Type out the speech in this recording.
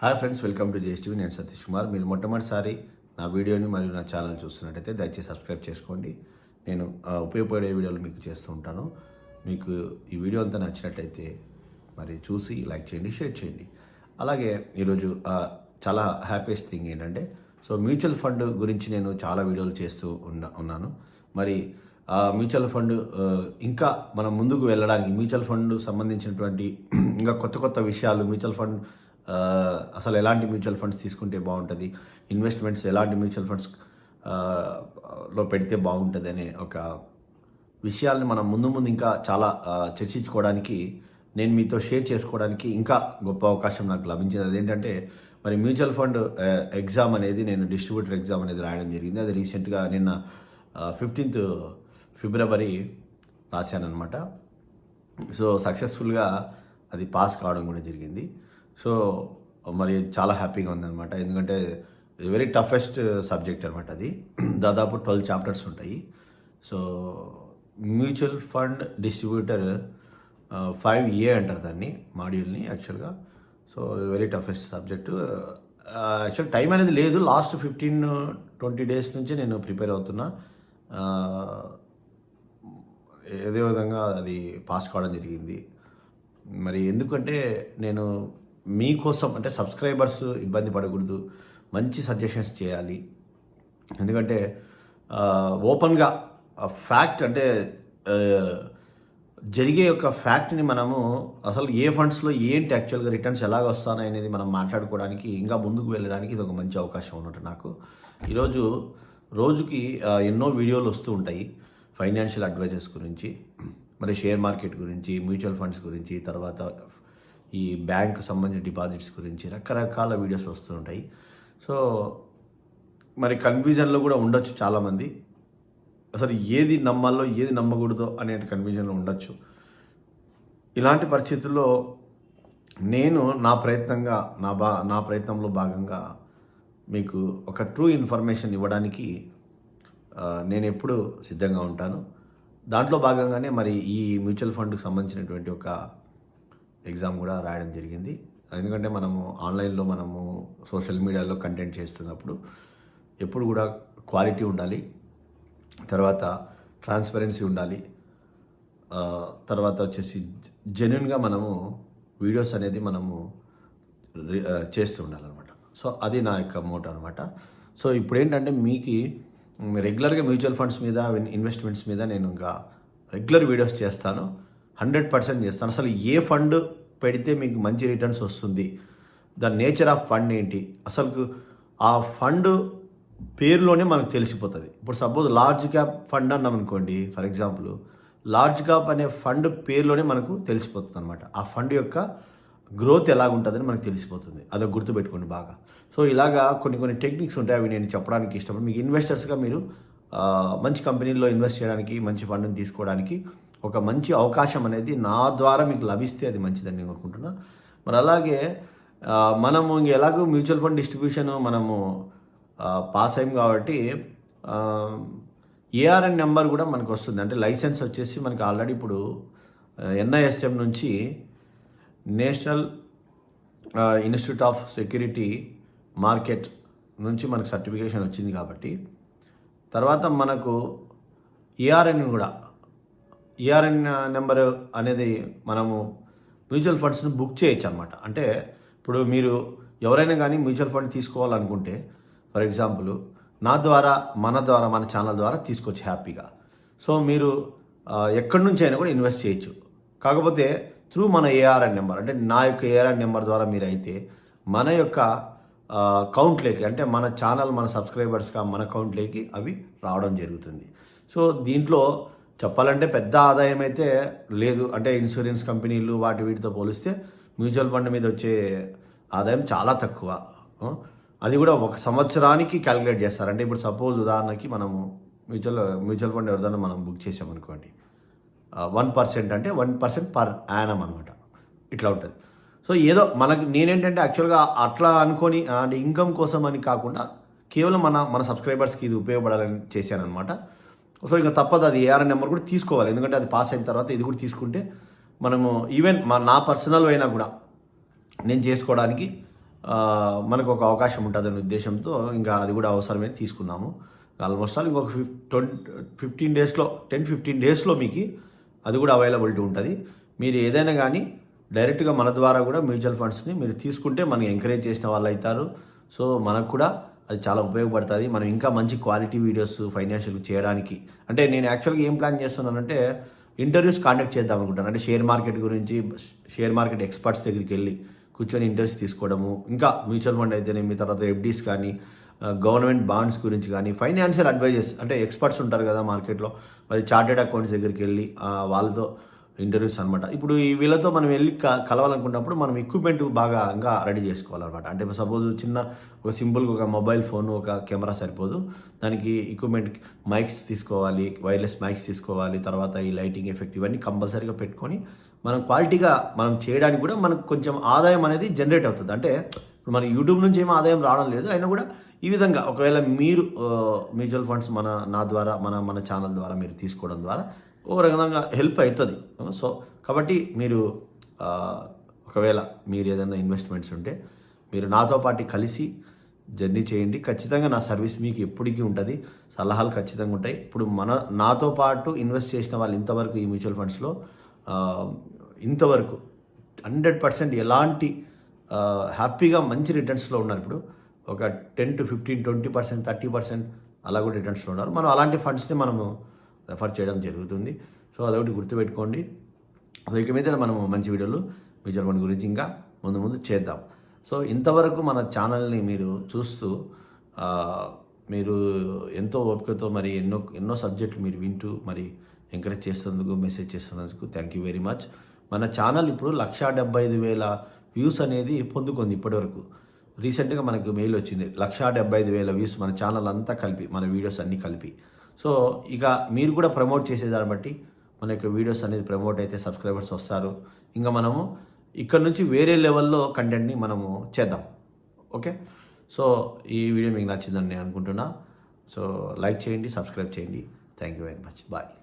Hi friends welcome to JSTV. నేను సతీష్ కుమార్. మీరు మొట్టమొదటిసారి నా వీడియోని మరియు నా ఛానల్ చూస్తున్నట్టయితే దయచేసి సబ్స్క్రైబ్ చేసుకోండి. నేను ఉపయోగపడే వీడియోలు మీకు చేస్తూ ఉంటాను. మీకు ఈ వీడియో అంతా నచ్చినట్లయితే మరి చూసి లైక్ చేయండి షేర్ చేయండి. అలాగే ఈరోజు చాలా హ్యాపీయెస్ట్ థింగ్ ఏంటంటే సో మ్యూచువల్ ఫండ్ గురించి నేను చాలా వీడియోలు చేస్తూ ఉన్న ఉన్నాను. మరి మ్యూచువల్ ఫండ్ ఇంకా మనం ముందుకు వెళ్ళడానికి మ్యూచువల్ ఫండ్ సంబంధించినటువంటి ఇంకా కొత్త కొత్త విషయాలు మ్యూచువల్ ఫండ్ అసలు ఎలాంటి మ్యూచువల్ ఫండ్స్ తీసుకుంటే బాగుంటుంది? ఇన్వెస్ట్మెంట్స్ ఎలాంటి మ్యూచువల్ ఫండ్స్లో పెడితే బాగుంటుంది అనే ఒక విషయాల్ని మనం ముందు ముందు ఇంకా చాలా చర్చించుకోవడానికి నేను మీతో షేర్ చేసుకోవడానికి ఇంకా గొప్ప అవకాశం నాకు లభించింది. అదేంటంటే మరి మ్యూచువల్ ఫండ్ ఎగ్జామ్ అనేది నేను డిస్ట్రిబ్యూటర్ ఎగ్జామ్ అనేది రాయడం జరిగింది. అది రీసెంట్గా నిన్న ఫిఫ్టీన్త్ ఫిబ్రవరి రాశానమాట సో సక్సెస్ఫుల్గా అది పాస్ కావడం కూడా జరిగింది. సో మరి చాలా హ్యాపీగా ఉందన్నమాట. ఎందుకంటే వెరీ టఫెస్ట్ సబ్జెక్ట్ అనమాట అది. దాదాపు ట్వెల్వ్ చాప్టర్స్ ఉంటాయి. So mutual fund distributor five A అంటారు దాన్ని మాడ్యూల్ని యాక్చువల్గా so very toughest subject actual time అనేది లేదు. లాస్ట్ ఫిఫ్టీన్ ట్వంటీ డేస్ నుంచి నేను ప్రిపేర్ అవుతున్నా. ఏదే విధంగా అది పాస్ కావడం జరిగింది. మరి ఎందుకంటే నేను మీకోసం అంటే సబ్స్క్రైబర్స్ ఇబ్బంది పడకూడదు. మంచి సజెషన్స్ చేయాలి. ఎందుకంటే ఓపెన్గా ఫ్యాక్ట్ అంటే జరిగే యొక్క ఫ్యాక్ట్ని మనము అసలు ఏ ఫండ్స్లో ఏంటి యాక్చువల్గా రిటర్న్స్ ఎలాగ వస్తాయి మనం మాట్లాడుకోవడానికి ఇంకా ముందుకు వెళ్ళడానికి ఇది ఒక మంచి అవకాశం ఉన్నట్టు నాకు. ఈరోజు రోజుకి ఎన్నో వీడియోలు వస్తూ ఉంటాయి. ఫైనాన్షియల్ అడ్వైజర్స్ గురించి మరి షేర్ మార్కెట్ గురించి మ్యూచువల్ ఫండ్స్ గురించి తర్వాత ఈ బ్యాంక్ సంబంధించిన డిపాజిట్స్ గురించి రకరకాల వీడియోస్ వస్తుంటాయి సో మరి కన్ఫ్యూజన్లో కూడా ఉండొచ్చు చాలామంది. అసలు ఏది నమ్మాలో ఏది నమ్మకూడదో అనే కన్ఫ్యూజన్లో ఉండొచ్చు. ఇలాంటి పరిస్థితుల్లో నేను నా ప్రయత్నంగా నా బా నా ప్రయత్నంలో భాగంగా మీకు ఒక ట్రూ ఇన్ఫర్మేషన్ ఇవ్వడానికి నేను ఎప్పుడు సిద్ధంగా ఉంటాను. దాంట్లో భాగంగానే మరి ఈ మ్యూచువల్ ఫండ్కి సంబంధించినటువంటి ఒక ఎగ్జామ్ కూడా రాయడం జరిగింది. ఎందుకంటే మనము ఆన్లైన్లో మనము సోషల్ మీడియాలో కంటెంట్ చేస్తున్నప్పుడు ఎప్పుడు కూడా క్వాలిటీ ఉండాలి తర్వాత ట్రాన్స్పరెన్సీ ఉండాలి తర్వాత వచ్చేసి జెన్యున్గా మనము వీడియోస్ అనేది మనము చేస్తూ ఉండాలన్నమాట. సో అది నా యొక్క మోటో అనమాట సో ఇప్పుడు ఏంటంటే మీకు రెగ్యులర్గా మ్యూచువల్ ఫండ్స్ మీద ఇన్వెస్ట్మెంట్స్ మీద నేను ఇంకా రెగ్యులర్ వీడియోస్ చేస్తాను హండ్రెడ్ పర్సెంట్ చేస్తాను. అసలు ఏ ఫండ్ పెడితే మీకు మంచి రిటర్న్స్ వస్తుంది. ద నేచర్ ఆఫ్ ఫండ్ ఏంటి? అసలు ఆ ఫండ్ పేరులోనే మనకు తెలిసిపోతుంది. ఇప్పుడు సపోజ్ లార్జ్ క్యాప్ ఫండ్ అన్నాం అనుకోండి ఫర్ ఎగ్జాంపుల్ లార్జ్ క్యాప్ అనే ఫండ్ పేరులోనే మనకు తెలిసిపోతుంది అనమాట ఆ ఫండ్ యొక్క గ్రోత్ ఎలా ఉంటుందని మనకు తెలిసిపోతుంది. అదో గుర్తుపెట్టుకోండి బాగా. సో ఇలాగా కొన్ని కొన్ని టెక్నిక్స్ ఉంటాయి అవి నేను చెప్పడానికి ఇష్టపడి మీకు ఇన్వెస్టర్స్గా మీరు మంచి కంపెనీల్లో ఇన్వెస్ట్ చేయడానికి మంచి ఫండ్ని తీసుకోవడానికి ఒక మంచి అవకాశం అనేది నా ద్వారా మీకు లభిస్తే అది మంచిదని నేను అనుకుంటున్నా. మరి అలాగే మనము ఇంక ఎలాగో మ్యూచువల్ ఫండ్ డిస్ట్రిబ్యూషన్ మనము పాస్ అయ్యాం కాబట్టి ఏఆర్ఎన్ నెంబర్ కూడా మనకు వస్తుంది. అంటే లైసెన్స్ వచ్చేసి మనకి ఆల్రెడీ ఇప్పుడు ఎన్ఐఎస్ఎం నుంచి National Institute of Security Market నుంచి మనకు సర్టిఫికేషన్ వచ్చింది కాబట్టి తర్వాత మనకు ఏఆర్ఎన్ కూడా ఈఆర్ఎన్ నెంబర్ అనేది మనము మ్యూచువల్ ఫండ్స్ని బుక్ చేయొచ్చు అనమాట అంటే ఇప్పుడు మీరు ఎవరైనా కానీ మ్యూచువల్ ఫండ్ తీసుకోవాలనుకుంటే ఫర్ ఎగ్జాంపుల్ నా ద్వారా మన ద్వారా మన ఛానల్ ద్వారా తీసుకోవచ్చు హ్యాపీగా. సో మీరు ఎక్కడి నుంచి అయినా కూడా ఇన్వెస్ట్ చేయొచ్చు. కాకపోతే త్రూ మన ఏఆర్ఎన్ నెంబర్ అంటే నా యొక్క ఏఆర్ఎన్ నెంబర్ ద్వారా మీరు అయితే మన యొక్క కౌంట్లోకి అంటే మన ఛానల్ మన సబ్స్క్రైబర్స్గా మన కౌంట్లోకి అవి రావడం జరుగుతుంది. సో దీంట్లో చెప్పాలంటే పెద్ద ఆదాయం అయితే లేదు. అంటే ఇన్సూరెన్స్ కంపెనీలు వాటి వీటితో పోలిస్తే మ్యూచువల్ ఫండ్ మీద వచ్చే ఆదాయం చాలా తక్కువ. అది కూడా ఒక సంవత్సరానికి క్యాలిక్యులేట్ చేస్తారు. అంటే ఇప్పుడు సపోజ్ ఉదాహరణకి మనము మ్యూచువల్ మ్యూచువల్ ఫండ్ ఎవరిదైనా మనం బుక్ చేసామనుకోండి వన్ పర్సెంట్ అంటే వన్ పర్సెంట్ పర్ యానం అనమాట ఇట్లా ఉంటుంది. సో ఏదో మనకి నేనేంటంటే యాక్చువల్గా అట్లా అనుకొని అంటే ఇన్కమ్ కోసం అని కాకుండా కేవలం మన మన సబ్స్క్రైబర్స్కి ఇది ఉపయోగపడాలని చేశానమాట సో ఇంకా తప్పదు అది ఏఆర్ నెంబర్ కూడా తీసుకోవాలి. ఎందుకంటే అది పాస్ అయిన తర్వాత ఇది కూడా తీసుకుంటే మనము ఈవెన్ మా నా పర్సనల్ అయినా కూడా నేను చేసుకోవడానికి మనకు ఒక అవకాశం ఉంటుందనే ఉద్దేశంతో ఇంకా అది కూడా అవసరమే తీసుకున్నాము. ఆల్మోస్ట్ ఆల్ ఇంకొక ఫిఫ్ ట్వంటీ ఫిఫ్టీన్ డేస్లో టెన్ ఫిఫ్టీన్ డేస్లో మీకు అది కూడా అవైలబిలిటీ ఉంటుంది. మీరు ఏదైనా కానీ డైరెక్ట్గా మన ద్వారా కూడా మ్యూచువల్ ఫండ్స్ని మీరు తీసుకుంటే మనం ఎంకరేజ్ చేసిన వాళ్ళు అవుతారు. సో మనకు కూడా అది చాలా ఉపయోగపడుతుంది. మనం ఇంకా మంచి క్వాలిటీ వీడియోస్ ఫైనాన్షియల్ చేయడానికి. అంటే నేను యాక్చువల్గా ఏం ప్లాన్ చేస్తున్నానంటే ఇంటర్వ్యూస్ కాండక్ట్ చేద్దాం అనుకుంటాను అంటే షేర్ మార్కెట్ గురించి షేర్ మార్కెట్ ఎక్స్పర్ట్స్ దగ్గరికి వెళ్ళి కూర్చొని ఇంటర్వ్యూస్ తీసుకోవడము. ఇంకా మ్యూచువల్ ఫండ్ అయితేనేమి తర్వాత ఎఫ్డీస్ కానీ గవర్నమెంట్ బాండ్స్ గురించి కానీ ఫైనాన్షియల్ అడ్వైజర్స్ అంటే ఎక్స్పర్ట్స్ ఉంటారు కదా మార్కెట్లో మరి చార్టెడ్ అకౌంట్స్ దగ్గరికి వెళ్ళి వాళ్ళతో ఇంటర్వ్యూస్ అనమాట ఇప్పుడు ఈ వీళ్ళతో మనం వెళ్ళి క- కలవాలనుకున్నప్పుడు మనం ఎక్విప్మెంట్ బాగా ఇంకా రెడీ చేసుకోవాలన్నమాట. అంటే సపోజ్ చిన్న ఒక సింపుల్గా ఒక మొబైల్ ఫోన్ ఒక కెమెరా సరిపోదు. దానికి ఎక్విప్మెంట్ మైక్స్ తీసుకోవాలి వైర్లెస్ మైక్స్ తీసుకోవాలి తర్వాత ఈ లైటింగ్ ఎఫెక్ట్ ఇవన్నీ కంపల్సరీగా పెట్టుకొని మనం క్వాలిటీగా మనం చేయడానికి కూడా మనకు కొంచెం ఆదాయం అనేది జనరేట్ అవుతుంది. అంటే ఇప్పుడు మన యూట్యూబ్ నుంచి ఏమీ ఆదాయం రావడం లేదు. అయినా కూడా ఈ విధంగా ఒకవేళ మీరు మ్యూచువల్ ఫండ్స్ మన నా ద్వారా మన మన ఛానల్ ద్వారా మీరు తీసుకోవడం ద్వారా ఒక రకంగా హెల్ప్ అవుతుంది సో కాబట్టి మీరు ఒకవేళ మీరు ఏదైనా ఇన్వెస్ట్మెంట్స్ ఉంటే మీరు నాతో పాటు కలిసి జర్నీ చేయండి. ఖచ్చితంగా నా సర్వీస్ మీకు ఎప్పటికీ ఉంటుంది. సలహాలు ఖచ్చితంగా ఉంటాయి. ఇప్పుడు మన నాతో పాటు ఇన్వెస్ట్ చేసిన వాళ్ళు ఇంతవరకు ఈ మ్యూచువల్ ఫండ్స్లో ఇంతవరకు హండ్రెడ్ పర్సెంట్ ఎలాంటి హ్యాపీగా మంచి రిటర్న్స్లో ఉన్నారు. ఇప్పుడు ఒక ten to fifteen twenty percent thirty percent అలా కూడా రిటర్న్స్లో ఉన్నారు. మనం అలాంటి ఫండ్స్ని మనము రెఫర్ చేయడం జరుగుతుంది. సో అదొకటి గుర్తుపెట్టుకోండి. సో ఇక మీద మనము మంచి వీడియోలు మ్యూచువల్ ఫండ్ గురించి ఇంకా ముందు ముందు చేద్దాం. సో ఇంతవరకు మన ఛానల్ని మీరు చూస్తూ మీరు ఎంతో ఓపికతో మరి ఎన్నో ఎన్నో సబ్జెక్టులు మీరు వింటూ మరి ఎంకరేజ్ చేస్తున్నందుకు మెసేజ్ చేస్తున్నందుకు థ్యాంక్ యూ వెరీ మచ్. మన ఛానల్ ఇప్పుడు లక్షా డెబ్బై ఐదు వేల వ్యూస్ అనేది పొందుకుంది ఇప్పటివరకు. రీసెంట్గా మనకు మెయిల్ వచ్చింది లక్ష డెబ్బై ఐదు వేల వ్యూస్ మన ఛానల్ అంతా కలిపి మన వీడియోస్ అన్నీ కలిపి. సో ఇక మీరు కూడా ప్రమోట్ చేసేదాన్ని బట్టి మన యొక్క వీడియోస్ అనేది ప్రమోట్ అయితే సబ్స్క్రైబర్స్ వస్తారు. ఇంకా మనము ఇక్కడ నుంచి వేరే లెవెల్లో కంటెంట్ని మనము చేద్దాం. ఓకే సో ఈ వీడియో మీకు నచ్చిందని నేను అనుకుంటున్నా. సో లైక్ చేయండి సబ్స్క్రైబ్ చేయండి. Thank you very much bye